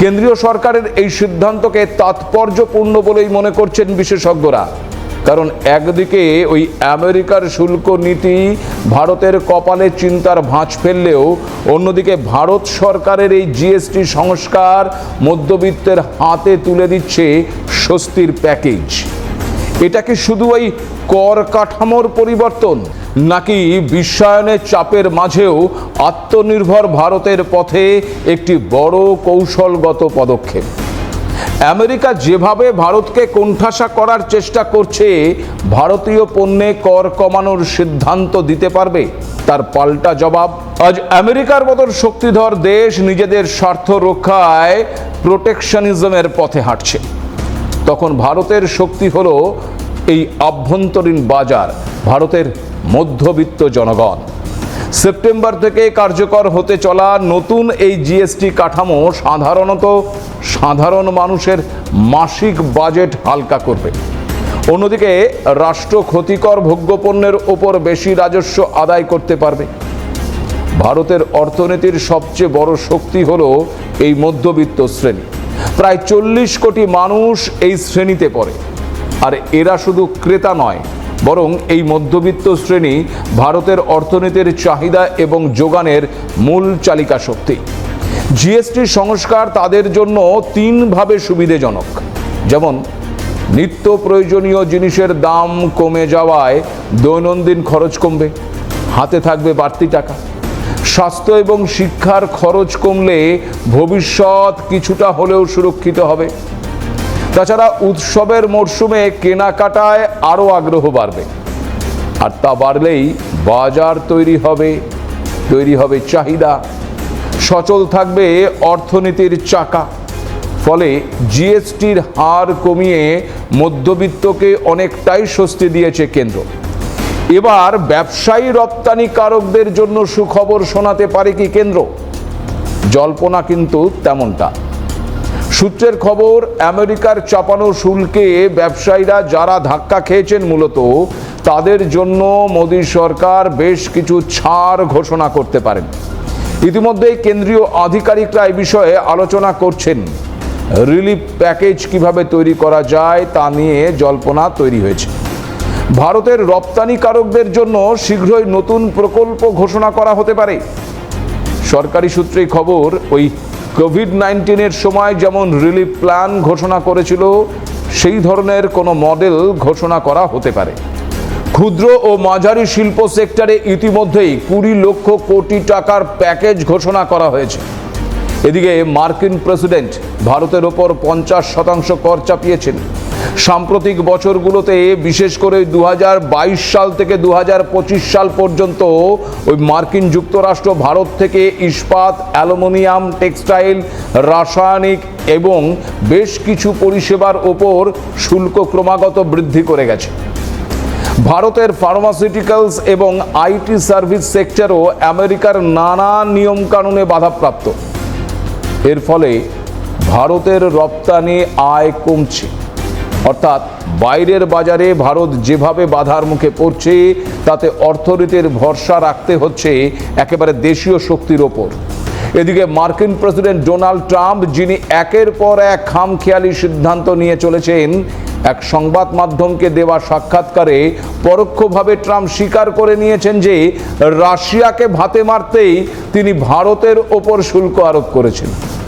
কেন্দ্রীয় সরকারের এই সিদ্ধান্তকে তাৎপর্যপূর্ণ বলেই মনে করছেন বিশেষজ্ঞরা। কারণ একদিকে ওই আমেরিকার শুল্ক নীতি ভারতের কপালে চিন্তার ভাঁজ ফেললেও অন্যদিকে ভারত সরকারের এই জিএসটি সংস্কার মধ্যবিত্তের হাতে তুলে দিচ্ছে স্বস্তির প্যাকেজ। এটা কি শুধু ওই কর কাঠামোর পরিবর্তন, নাকি বিশ্বায়নের চাপের মাঝেও আত্মনির্ভর ভারতের পথে একটি বড় কৌশলগত পদক্ষেপ? আমেরিকা যেভাবে ভারতকে কোণঠাসা করার চেষ্টা করছে, ভারতীয় পণ্যে কর কমানোর সিদ্ধান্ত দিতে পারবে? তার পাল্টা জবাব, আজ আমেরিকার মতন শক্তিধর দেশ নিজেদের স্বার্থ রক্ষায় প্রোটেকশনিজমের পথে হাঁটছে। তখন ভারতের শক্তি হল এই আভ্যন্তরীণ বাজার, ভারতের মধ্যবিত্ত জনগণ। সেপ্টেম্বর থেকে কার্যকর হতে চলা নতুন এই জিএসটি কাঠামো সাধারণত সাধারণ মানুষের মাসিক বাজেট হালকা করবে। অন্যদিকে, রাষ্ট্র ক্ষতিকর ভোগ্যপণ্যের ওপর বেশি রাজস্ব আদায় করতে পারবে। ভারতের অর্থনীতির সবচেয়ে বড় শক্তি হলো এই মধ্যবিত্ত শ্রেণি। প্রায় চল্লিশ কোটি মানুষ এই শ্রেণীতে পড়ে। আর এরা শুধু ক্রেতা নয়, বরং এই মধ্যবিত্ত শ্রেণি ভারতের অর্থনীতির চাহিদা এবং যোগানের মূল চালিকা শক্তি। জিএসটি সংস্কার তাদের জন্য তিনভাবে সুবিধেজনক। যেমন, নিত্য প্রয়োজনীয় জিনিসের দাম কমে যাওয়ায় দৈনন্দিন খরচ কমবে, হাতে থাকবে বাড়তি টাকা। স্বাস্থ্য এবং শিক্ষার খরচ কমলে ভবিষ্যৎ কিছুটা হলেও সুরক্ষিত হবে। তাছাড়া উৎসবের মরশুমে কেনাকাটায় আরও আগ্রহ বাড়বে। আর তা বাড়লেই বাজার তৈরি হবে তৈরি হবে চাহিদা। সচল থাকবে অর্থনীতির চাকা। ফলে জিএসটির হার কমিয়ে মধ্যবিত্তকে অনেকটাই স্বস্তি দিয়েছে কেন্দ্র। এবার ব্যবসায়ী রপ্তানিকারকদের জন্য সুখবর শোনাতে পারে কি কেন্দ্র? জল্পনা কিন্তু তেমনটা। সূত্রের খবর, আমেরিকার চাপানো শুল্কে ব্যবসায়ীরা যারা ধাক্কা খেয়েছেন মূলত, তাদের জন্য মোদী সরকার বেশ কিছু ছাড় ঘোষণা করতে পারেন। ইতিমধ্যে কেন্দ্রীয় আধিকারিকরা এই বিষয়ে আলোচনা করছেন। রিলিফ প্যাকেজ কীভাবে তৈরি করা যায় তা নিয়ে জল্পনা তৈরি হয়েছে। ভারতের রপ্তানিকারকদের জন্য শীঘ্রই নতুন প্রকল্প ঘোষণা করা হতে পারে। সরকারি সূত্রে খবর, ওই কোভিড নাইন্টিনের সময় যেমন রিলিফ প্ল্যান ঘোষণা করেছিল, সেই ধরনের কোনো মডেল ঘোষণা করা হতে পারে। ক্ষুদ্র ও মাঝারি শিল্প সেক্টরে ইতিমধ্যেই কুড়ি লক্ষ কোটি টাকার প্যাকেজ ঘোষণা করা হয়েছে। এদিকে মার্কিন প্রেসিডেন্ট ভারতের ওপর পঞ্চাশ শতাংশ কর চাপিয়েছেন। সাম্প্রতিক বছরগুলোতে, বিশেষ করে দু হাজার বাইশ সাল থেকে দু হাজার পঁচিশ সাল পর্যন্ত, ওই মার্কিন যুক্তরাষ্ট্র ভারত থেকে ইস্পাত, অ্যালুমিনিয়াম, টেক্সটাইল, রাসায়নিক এবং বেশ কিছু পরিষেবার ওপর শুল্ক ক্রমাগত বৃদ্ধি করে গেছে। ভারতের ফার্মাসিউটিক্যালস এবং আইটি সার্ভিস সেক্টরও আমেরিকার নানা নিয়মকানুনে বাধাপ্রাপ্ত। এর ফলে ভারতের রপ্তানি আয় কমছে। অর্থাৎ বাইরের বাজারে ভারত যেভাবে বাধার মুখে পড়ছে, তাতে অর্থনীতির ভরসা রাখতে হচ্ছে একেবারে দেশীয় শক্তির ওপর। এদিকে মার্কিন প্রেসিডেন্ট ডোনাল্ড ট্রাম্প, যিনি একের পর এক খামখেয়ালি সিদ্ধান্ত নিয়ে চলেছেন, এক সংবাদ মাধ্যমকে দেওয়া সাক্ষাৎকারে পরোক্ষভাবে ট্রাম্প স্বীকার করে নিয়েছেন যে রাশিয়াকে ভাতে মারতেই তিনি ভারতের ওপর শুল্ক আরোপ করেছেন।